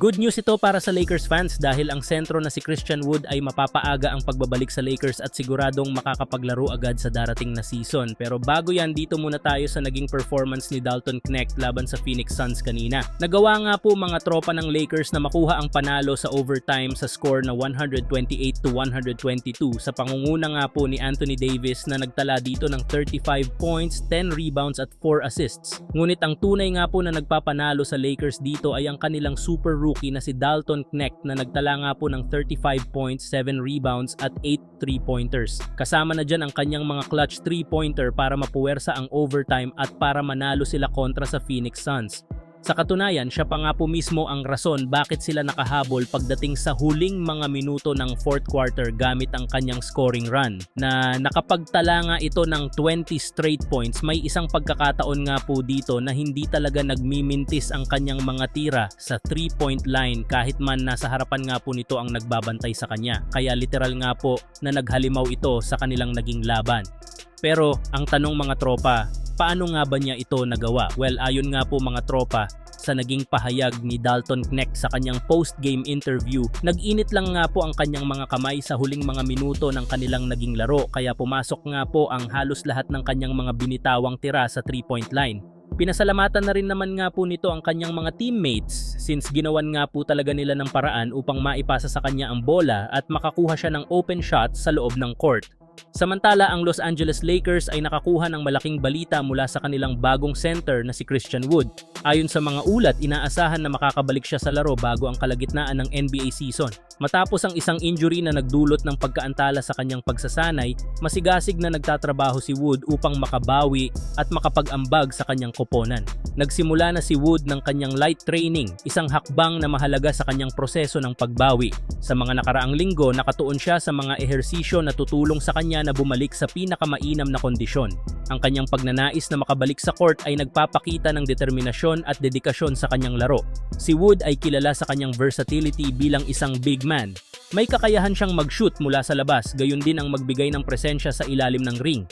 Good news ito para sa Lakers fans dahil ang sentro na si Christian Wood ay mapapaaga ang pagbabalik sa Lakers at siguradong makakapaglaro agad sa darating na season. Pero bago yan, dito muna tayo sa naging performance ni Dalton Knecht laban sa Phoenix Suns kanina. Nagawa nga po mga tropa ng Lakers na makuha ang panalo sa overtime sa score na 128 to 122 sa pangunguna nga po ni Anthony Davis na nagtala dito ng 35 points, 10 rebounds at 4 assists. Ngunit ang tunay nga po na nagpapanalo sa Lakers dito ay ang kanilang super rookie na si Dalton Knecht na nagtala nga po ng 35 points, 7 rebounds at 8 3-pointers. Kasama na dyan ang kanyang mga clutch 3-pointer para mapuwersa ang overtime at para manalo sila kontra sa Phoenix Suns. Sa katunayan, siya pa nga po mismo ang rason bakit sila nakahabol pagdating sa huling mga minuto ng fourth quarter gamit ang kanyang scoring run. Na nakapagtala nga ito ng 20 straight points, may isang pagkakataon nga po dito na hindi talaga nagmimintis ang kanyang mga tira sa 3-point line kahit man nasa harapan nga po nito ang nagbabantay sa kanya. Kaya literal nga po na naghalimaw ito sa kanilang naging laban. Pero ang tanong mga tropa, paano nga ba niya ito nagawa? Well, ayon nga po mga tropa, sa naging pahayag ni Dalton Knecht sa kanyang post-game interview, nag-init lang nga po ang kanyang mga kamay sa huling mga minuto ng kanilang naging laro kaya pumasok nga po ang halos lahat ng kanyang mga binitawang tira sa 3-point line. Pinasalamatan na rin naman nga po nito ang kanyang mga teammates since ginawan nga po talaga nila ng paraan upang maipasa sa kanya ang bola at makakuha siya ng open shot sa loob ng court. Samantala, ang Los Angeles Lakers ay nakakuha ng malaking balita mula sa kanilang bagong center na si Christian Wood. Ayon sa mga ulat, inaasahan na makakabalik siya sa laro bago ang kalagitnaan ng NBA season. Matapos ang isang injury na nagdulot ng pagkaantala sa kanyang pagsasanay, masigasig na nagtatrabaho si Wood upang makabawi at makapag-ambag sa kanyang koponan. Nagsimula na si Wood ng kanyang light training, isang hakbang na mahalaga sa kanyang proseso ng pagbawi. Sa mga nakaraang linggo, nakatuon siya sa mga ehersisyo na tutulong sa kanya na bumalik sa pinakamainam na kondisyon. Ang kanyang pagnanais na makabalik sa court ay nagpapakita ng determinasyon at dedikasyon sa kanyang laro. Si Wood ay kilala sa kanyang versatility bilang isang big man. May kakayahan siyang mag-shoot mula sa labas, gayon din ang magbigay ng presensya sa ilalim ng ring.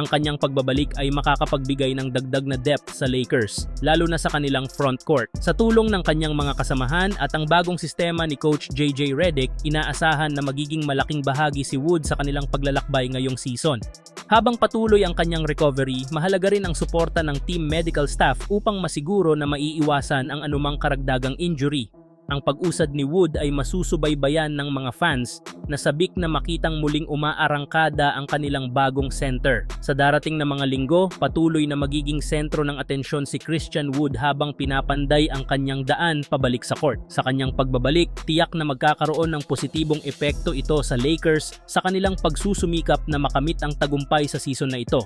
Ang kanyang pagbabalik ay makakapagbigay ng dagdag na depth sa Lakers, lalo na sa kanilang front court. Sa tulong ng kanyang mga kasamahan at ang bagong sistema ni Coach JJ Redick, inaasahan na magiging malaking bahagi si Wood sa kanilang paglalakbay ngayong season. Habang patuloy ang kanyang recovery, mahalaga rin ang suporta ng team medical staff upang masiguro na maiiwasan ang anumang karagdagang injury. Ang pag-usad ni Wood ay masusubaybayan ng mga fans na sabik na makitang muling umaarangkada ang kanilang bagong center. Sa darating na mga linggo, patuloy na magiging sentro ng atensyon si Christian Wood habang pinapanday ang kanyang daan pabalik sa court. Sa kanyang pagbabalik, tiyak na magkakaroon ng positibong epekto ito sa Lakers sa kanilang pagsusumikap na makamit ang tagumpay sa season na ito.